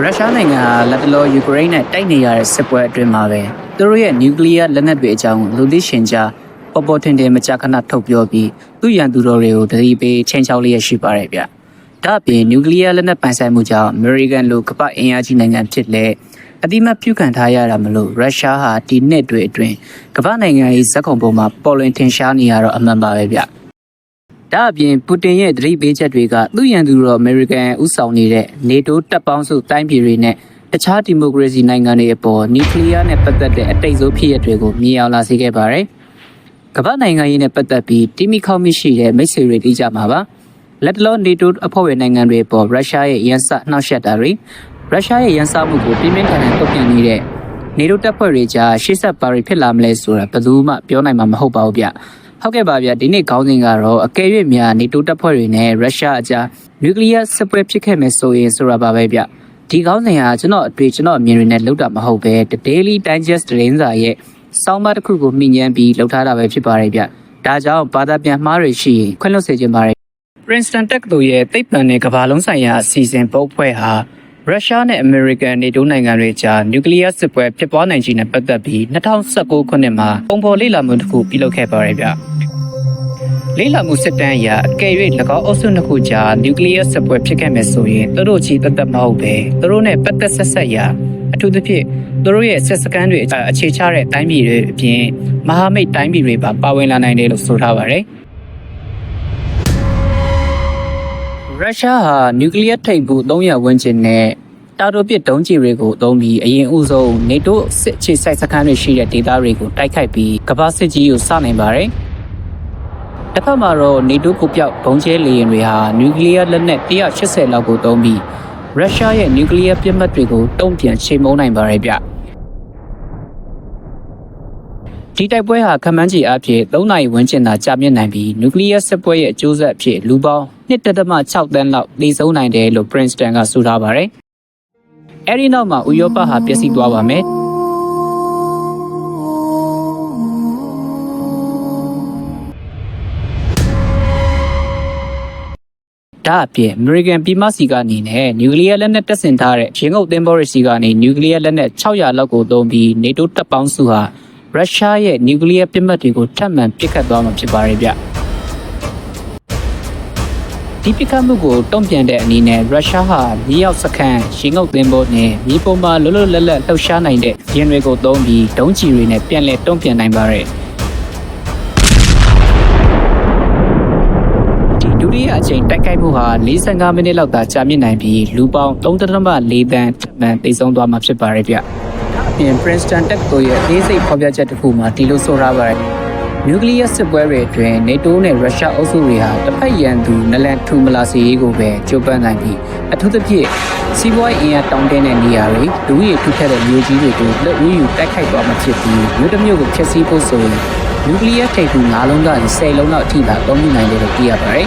ရုရှားနိုင်ငံဟာလက်တလောယူကရိန်းနဲ့တိုက်နေရတဲ့စစ်ပွဲအတွင်းမှာပဲသူတို့ရဲ့နျူကလ িয়ার လက်နက်တွေအကြောင်းလူသိရှင်ကြားပေါ်ပေါ်ထင်ထင်မကြာခဏထုတ်ပြောပြီးသူ့ရန်သူတော်တွေကိုတတိပေးချိန်ချောက်လျက်ရှိပါတယ်ဗျ။ဒါ့အပြင်နျူကလ িয়ার လက်နက်ပိုင်ဆိုင်မှုကြောင့်အမေရိကန်လိုကမ္ဘာအင်အားကြီးနိုင်ငံဖြစ်လက်အတိမတ်ပြုခံထားရတာမလို့ရုရှားဟာဒီနှစ်တွေအတွင်းကမ္ဘာနိုင်ငံရေးဇက်ခုံပေါ်မှာပေါ်လွင်ထင်ရှားနေရတော့အမှန်ပါပဲဗျ။ ဒါအပြင်ပူတင်ရဲ့သတိပေးချက်တွေကသူ့ရန်သူတော်အမေရိကန်ဥဆောင်နေတဲ့နေတိုးတပ်ပေါင်းစုတိုင်းပြည်တွေနဲ့တခြားဒီမိုကရေစီနိုင်ငံတွေအပေါ်နျူကလ িয়ার နဲ့ပတ်သက်တဲ့အတိတ်ဆုံးဖြစ်ရပ်တွေကိုမြင်အောင်လာစေခဲ့ပါတယ်။ကမ္ဘာနိုင်ငံရေးနဲ့ပတ်သက်ပြီးတိမိခေါမိရှိတဲ့မိတ်ဆွေတွေတိကြမှာပါ။လက်တလောနေတိုးအဖွဲ့ဝင်နိုင်ငံတွေပေါ်ရုရှားရဲ့ရန်စနှောက်ယှက်တာတွေရုရှားရဲ့ရန်စမှုကိုပြင်းပြင်းထန်ထန်တုံ့ပြန်နေတဲ့နေတိုးတပ်ဖွဲ့တွေကြားရှေ့ဆက်ပါရီဖြစ်လာမလဲဆိုတာဘယ်သူမှပြောနိုင်မှာမဟုတ်ပါဘူးဗျ။ ဟုတ်ကဲ့ပါဗျဒီနေ့ခေါင်းစဉ်ကတော့အကယ်၍များနေတိုးတပ်ဖွဲ့တွေနဲ့ရုရှားအကြားနျူကလ িয়ার စစ်ပွဲဖြစ်ခဲ့မယ်ဆိုရင်ဆိုတာပါပဲဗျဒီခေါင်းစဉ်ဟာကျွန်တော်အတွေ့ကျွန်တော်အမြင်တွေနဲ့လောက်တာမဟုတ်ပဲ The Daily Digest သတင်းစာရဲ့စောင်းမတစ်ခုကိုမြင်ញ្ញမ်းပြီးလောက်ထားတာပဲဖြစ်ပါတယ်ဗျဒါကြောင့်ဘာသာပြန်မှားတွေရှိရင်ခွင့်လွှတ်စေချင်ပါတယ် Princeton တက္ကသိုလ်ရဲ့သိပ္ပံနဲ့ကမ္ဘာလုံးဆိုင်ရာအစီအစဉ်ပုတ်ဖွဲ့ဟာ ရုရှားနဲ့အမေရိကန်နေတိုးနိုင်ငံတွေကြားနျူကလ িয়ার စစ်ပွဲဖြစ်ပွားနိုင်ခြင်းနဲ့ပတ်သက်ပြီး2019ခုနှစ်မှာပုံဖော်လေ့လာမှုတစ်ခုပြုလုပ်ခဲ့ပါတယ်ဗျလေ့လာမှုစစ်တမ်းအရအကယ်၍၎င်းအုပ်စုနှစ်ခုကြားနျူကလ িয়ার စစ်ပွဲဖြစ်ခဲ့မယ်ဆိုရင်သူတို့ချီသက်သက်မဟုတ်ပဲသူတို့နဲ့ပတ်သက်ဆက်ဆက်ရာအထူးသဖြင့်သူတို့ရဲ့စစ်စကန်တွေအခြေချတဲ့တိုင်းပြည်တွေအပြင်မဟာမိတ်တိုင်းပြည်တွေပါပါဝင်လာနိုင်တယ်လို့ဆိုထားပါတယ် ရုရှားဟာနျူကလ িয়ার ထိပ်ဘူး300ဝန်းကျင်နဲ့တာတိုပစ်ဒုံးကျည်တွေကိုအသုံးပြီးအရင်ဦးဆုံးနေတိုးစစ်အခြေစိုက်စခန်းတွေရှိတဲ့ဒေသတွေကိုတိုက်ခိုက်ပြီးကမ္ဘာစစ်ကြီးကိုစနိုင်ပါတယ်။တစ်ဖက်မှာတော့နေတိုးကိုပြောက်ဘုံကျဲလေယာဉ်တွေဟာနျူကလ িয়ার လက်နက်180လောက်ကိုသုံးပြီးရုရှားရဲ့နျူကလ িয়ার ပြစ်မှတ်တွေကိုတုံ့ပြန်ချိန်မုံနိုင်ပါတယ်ဗျ။ဒီတိုက်ပွဲဟာခမန်းကြီးအဖြစ်3နိုင်ဝန်းကျင်သာကြာမြင့်နိုင်ပြီးနျူကလ িয়ার စစ်ပွဲရဲ့အကျိုးဆက်အဖြစ်လူပေါင်း 1.6တန်းလောက်တည်ဆုံနိုင်တယ်လို့ Princeton ကဆိုထားပါတယ်။အဲဒီနောက်မှာဥရောပဟာပျက်စီးသွားပါမယ်။ဒါအပြင် American ပြည်မစီကနေနဲ့နျူကလ িয়ার လက်နက်တပ်ဆင်ထားတဲ့ရင်းငုပ်သင်္ဘောရစီကနေနျူကလ িয়ার လက်နက်600လောက်ကိုသုံးပြီး NATO တပ်ပေါင်းစုဟာရုရှားရဲ့နျူကလ িয়ার ပြစ်မှတ်တွေကိုထပ်မံပစ်ခတ်သွားမှာဖြစ်ပါတယ်ဗျ။ ဒီပစ်ခတ်မှုကိုတုံ့ပြန်တဲ့အနေနဲ့ရုရှားဟာမြေရောက်စခန်းရေငုပ်သင်္ဘောနဲ့မြေပုံမှာလွတ်လွတ်လပ်လပ်လှုပ်ရှားနိုင်တဲ့ရင်းတွေကိုသုံးပြီးဒုံးကျည်တွေနဲ့ပြန်လည်တုံ့ပြန်နိုင်ပါတယ်ဒီဒုတိယအချိန်တိုက်ခိုက်မှုဟာ45မိနစ်လောက်သာကြာမြင့်နိုင်ပြီးလူပေါင်း3.4တန်းထပ်မံတိတ်ဆုံးသွားမှာဖြစ်ပါတယ်ဗျ။ဒါအပြင် Princeton တက္ကသိုလ်ရဲ့အေးစိတ်ဖော်ပြချက်တစ်ခုမှာဒီလိုဆိုထားပါတယ်။ နျူကလ িয়ার စစ်ပွဲတွေအတွင်း NATO နဲ့ရုရှားအုပ်စုတွေဟာတစ်ဖက်ရန်သူနလန်ထူမလာစီရေးကိုပဲကြိုးပမ်းနိုင်ပြီးအထူးသဖြင့်စီးပွားရေးအင်အားတောင်းတင်းတဲ့နေရာတွေလူဦးရေထူထပ်တဲ့မြို့ကြီးတွေကိုလက်ဦးယူတိုက်ခိုက်သွားမှဖြစ်ပြီးမြို့တစ်မြို့ကိုဖျက်ဆီးဖို့ဆိုရင်နျူကလ িয়ার ထိပ်တူ၅လုံးကနေ10လုံးလောက်အထိသာသုံးမိနိုင်တယ်လို့သိရပါတယ်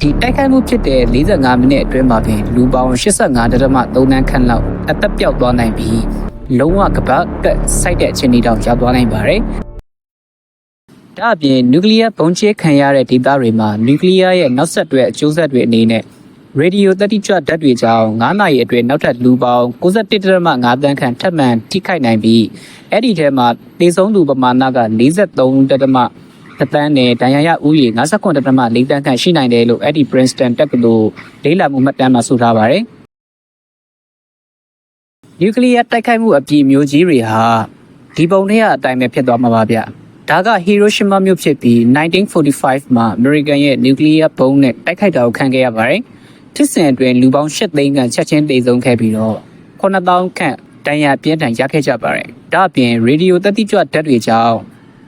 ဒီတိုက်ခိုက်မှုဖြစ်တဲ့45မိနစ်အတွင်းမှာပင်လူပေါင်း85.3တန်းခန့်လောက်အသက်ပြောက်သွားနိုင်ပြီးလုံးဝကပတ်ကစိုက်တဲ့အခြေအနေတောင်ရောက်သွားနိုင်ပါတယ် ဒါအပြင်နျူကလ িয়ার ဘုံကျဲခံရတဲ့ဒေသတွေမှာနျူကလ িয়ার ရဲ့နောက်ဆက်တွဲအကျိုးဆက်တွေအနေနဲ့ရေဒီယိုတက်တိကျဓာတ်တွေကြောင့်9နာရီအတွင်းနောက်ထပ်လူပေါင်း61.5တန်းခန့်ထပ်မံထိခိုက်နိုင်ပြီးအဲ့ဒီထဲမှာတေဆုံးသူပမာဏက43.5တန်းနဲ့ဒဏ်ရာရဥယေ59.4တန်းခန့်ရှိနိုင်တယ်လို့အဲ့ဒီ Princeton တက္ကသိုလ်လေးလာမှုမှတ်တမ်းမှာဆိုထားပါတယ်နျူကလ িয়ার တိုက်ခိုက်မှုအပြည့်မျိုးကြီးတွေဟာဒီပုံထဲကအတိုင်းပဲဖြစ်သွားမှာပါဗျ။ ဒါကဟီရိုရှီမာမြို့ဖြစ်ပြီး1945မှာအမေရိကန်ရဲ့နျူကလ িয়ার ဘုံနဲ့တိုက်ခိုက်တာကိုခံခဲ့ရပါတယ်။တစ်စင်အတွင်းလူပေါင်း၈သိန်းခန့်ချက်ချင်းတေဆုံးခဲ့ပြီးတော့9000ခန့်တန်ရာပြင်းထန်ရခဲ့ကြပါတယ်။ဒါအပြင်ရေဒီယိုတက်တိကျဓာတ်တွေကြောင့်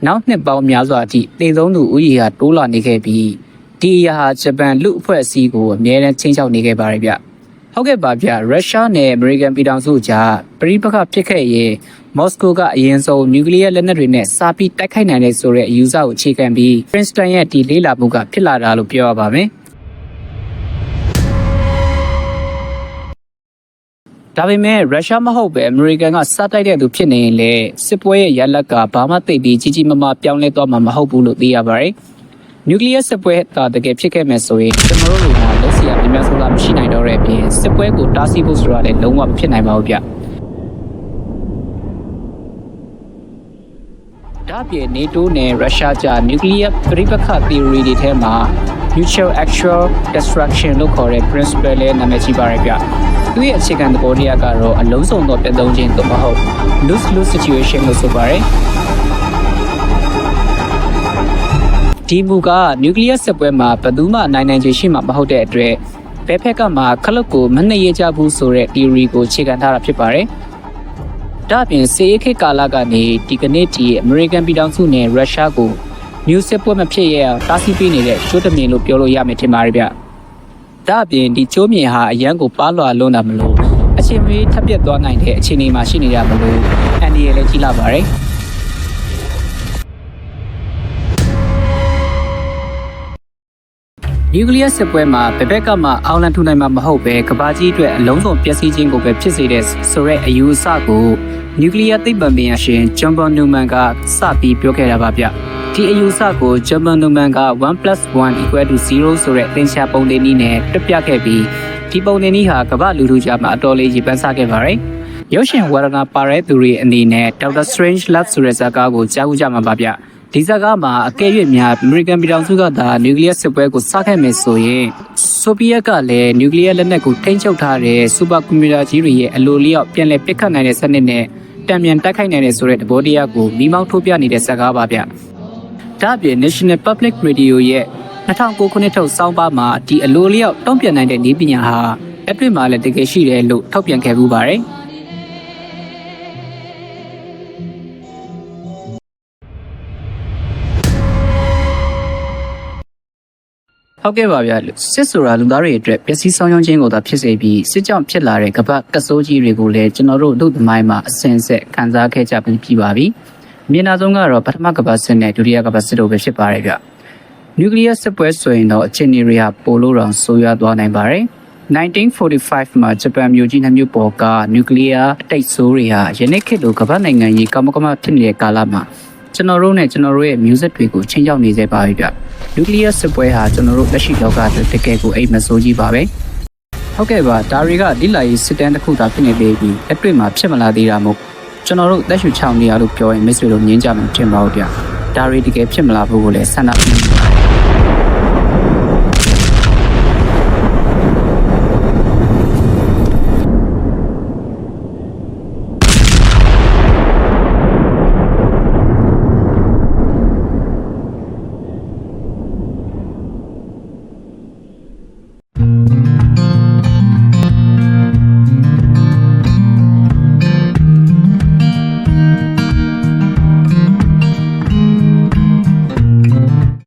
နောက်နှစ်ပေါင်းများစွာအထိတေဆုံးသူဦးရေဟာတိုးလာနေခဲ့ပြီးဒီအရာဟာဂျပန်လူအဖွဲ့အစည်းကိုအမြဲတမ်းချင်းချောက်နေခဲ့ပါတယ်ဗျ။ ဟုတ်ကဲ့ပါဗျရုရှားနဲ့အမေရိကန်ပြည်ထောင်စုကြားပရိပခဖြစ်ခဲ့ရင်မော်စကိုကအရင်ဆုံးနျူကလ িয়ার လက်နက်တွေနဲ့စာပြီးတိုက်ခိုက်နိုင်တဲ့ဆိုတဲ့အယူဆကိုအခြေခံပြီး Princeton ရဲ့ဒီလေးလာမှုကဖြစ်လာတာလို့ပြောရပါမယ်ဒါပေမဲ့ရုရှားမဟုတ်ပဲအမေရိကန်ကစတိုက်တဲ့သူဖြစ်နေရင်လေစစ်ပွဲရဲ့ရလက်ကဘာမှသိပြီးကြီးကြီးမားမားပြောင်းလဲသွားမှာမဟုတ်ဘူးလို့သိရပါတယ်။ နျူကလ িয়ার စစ်ပွဲကတကယ်ဖြစ်ခဲ့မယ်ဆိုရင်ကျွန်တော်တို့ကလုံးစီရများများဆုံးတာမရှိနိုင်တော့တဲ့အပြပြင်စစ်ပွဲကိုတားဆီးဖို့ဆိုတာလည်းလုံးဝမဖြစ်နိုင်ပါဘူးဗျဒါ့အပြင် NATO နဲ့ရုရှားကြား nuclear ပြိပခ theory တွေထဲမှာ mutual actual destruction လို့ခေါ်တဲ့ principle လည်းနာမည်ကြီးပါတယ်ဗျသူရဲ့အခြေခံသဘောတရားကတော့အလုံးစုံသောပြတ်သုံးခြင်းသို့မဟုတ် lose lose situation လို့ဆိုပါတယ် ဒီမူကနျူကလ িয়ার စစ်ပွဲမှာဘယ်သူမှနိုင်နိုင်ခြေရှိမှာမဟုတ်တဲ့အတွက်ဘယ်ဖက်ကမှခလုတ်ကိုမနှိပ်ရကြဘူးဆိုတဲ့ theory ကိုခြေခံထားတာဖြစ်ပါတယ်။ဒါ့အပြင်စေအေးခေတ်ကာလကနေဒီကနေ့ဒီအမေရိကန်ပြည်ထောင်စုနဲ့ရုရှားကိုနျူစစ်ပွဲမဖြစ်ရအောင်တားဆီးပေးနေတဲ့ချိုးတမင်လို့ပြောလို့ရမယ်ထင်ပါတယ်ဗျ။ဒါ့အပြင်ဒီချိုးမြင်ဟာအရန်ကိုပါလွာလုံးတာမလို့အချိန်မီထပ်ပြတ်သွားနိုင်တဲ့အခြေအနေမှာရှိနေတာမလို့အန်ဒီရလည်းကြီးလာပါတယ်။ နျူကလ িয়ার စစ်ပွဲမှာဘယ်ဘက်ကမှအောင်လံထူနိုင်မှာမဟုတ်ပဲကဘာကြီးအတွက်အလုံးစုံပျက်စီးခြင်းကိုပဲဖြစ်စေတဲ့ဆိုတဲ့အယူအဆကိုနျူကလ িয়ারသိပ္ပံပညာရှင်ဂျွန်ဘွန်နူမန်ကစပြီးပြောခဲ့တာပါဗျဒီအယူအဆကိုဂျွန်ဘွန်နူမန်က1+1 0ဆိုတဲ့သင်္ချာပုံလေးနည်းနဲ့တွက်ပြခဲ့ပြီးဒီပုံလေးနည်းဟာကမ္ဘာလူထုကြားမှာအတော်လေးရေပန်းစားခဲ့ပါတယ်ရုပ်ရှင်ဝါရဏပါရဲသူတွေအနေနဲ့ Doctor Strange Love ဆိုတဲ့ဇာတ်ကားကိုကြားဦးကြမှာပါဗျ ဒီဇာတ်ကားမှာအကယ်၍များအမေရိကန်ပြည်ထောင်စုကသာနျူကလ িয়ার စစ်ပွဲကိုစခဲ့မယ်ဆိုရင်ဆိုဗီယက်ကလည်းနျူကလ িয়ার လက်နက်ကိုထိန်းချုပ်ထားတဲ့စူပါကွန်ပျူတာကြီးတွေရဲ့အလိုလျောက်ပြန်လည်ပစ်ခတ်နိုင်တဲ့စနစ်နဲ့တံမြန်တိုက်ခိုက်နိုင်တဲ့ဆိုတဲ့သဘောတရားကိုမိမောင်းထိုးပြနေတဲ့ဇာတ်ကားပါဗျ။ဒါ့အပြင် National Public Radio ရဲ့2009ခုနှစ်ထုတ်စောင်းပါမှာဒီအလိုလျောက်တုံ့ပြန်နိုင်တဲ့နည်းပညာဟာအတွေ့မှာလည်းတကယ်ရှိတယ်လို့ထောက်ပြန်ခဲ့ပူပါတယ်။ ဟုတ်ကဲ့ပါဗျာစစ်ဆိုတာလူသားတွေအတွက်ပျက်စီးဆောင်ရွက်ခြင်းကိုသာဖြစ်စေပြီးစစ်ကြောင့်ဖြစ်လာတဲ့ကပတ်ကစိုးကြီးတွေကိုလည်းကျွန်တော်တို့လူသမိုင်းမှာအစဉ်ဆက်ခံစားခဲ့ကြပြီးပြီပါပြီ။မြင်နာဆုံးကတော့ပထမကပတ်စစ်နဲ့ဒုတိယကပတ်စစ်တို့ပဲဖြစ်ပါတယ်ဗျ။နျူကလ িয়ার စစ်ပွဲဆိုရင်တော့အခြေအနေတွေကပိုလို့တောင်ဆိုးရွားသွားနိုင်ပါတယ်။1945မှာဂျပန်မြို့ကြီးနှစ်မြို့ပေါ်ကနျူကလ িয়ারတိတ်ဆိုးတွေဟာယနေ့ခေတ်လိုကမ္ဘာနိုင်ငံကြီးကမ္ဘာကမ္ဘာဖြစ်နေတဲ့ကာလမှာကျွန်တော်တို့နဲ့ကျွန်တော်တို့ရဲ့ music တွေကိုချင်းချောက်နေစေပါပြီဗျ နျူကလ িয়ার စစ်ပွဲဟာကျွန်တော်တို့လက်ရှိလောကအတွက်တကယ်ကိုအိမ်မဆိုးကြီးပါပဲဟုတ်ကဲ့ပါဒါတွေကလိလာရေးစစ်တမ်းတစ်ခုသာဖြစ်နေပေပြီးလက်တွေ့မှာဖြစ်မလာသေးတာမို့ကျွန်တော်တို့လက်ရှိချောင်းနေရလို့ပြောရင်မိတ်ဆွေတို့ငင်းကြမှာထင်ပါဦးဗျဒါတွေတကယ်ဖြစ်မလာဘူးကိုလည်းဆန္ဒပြု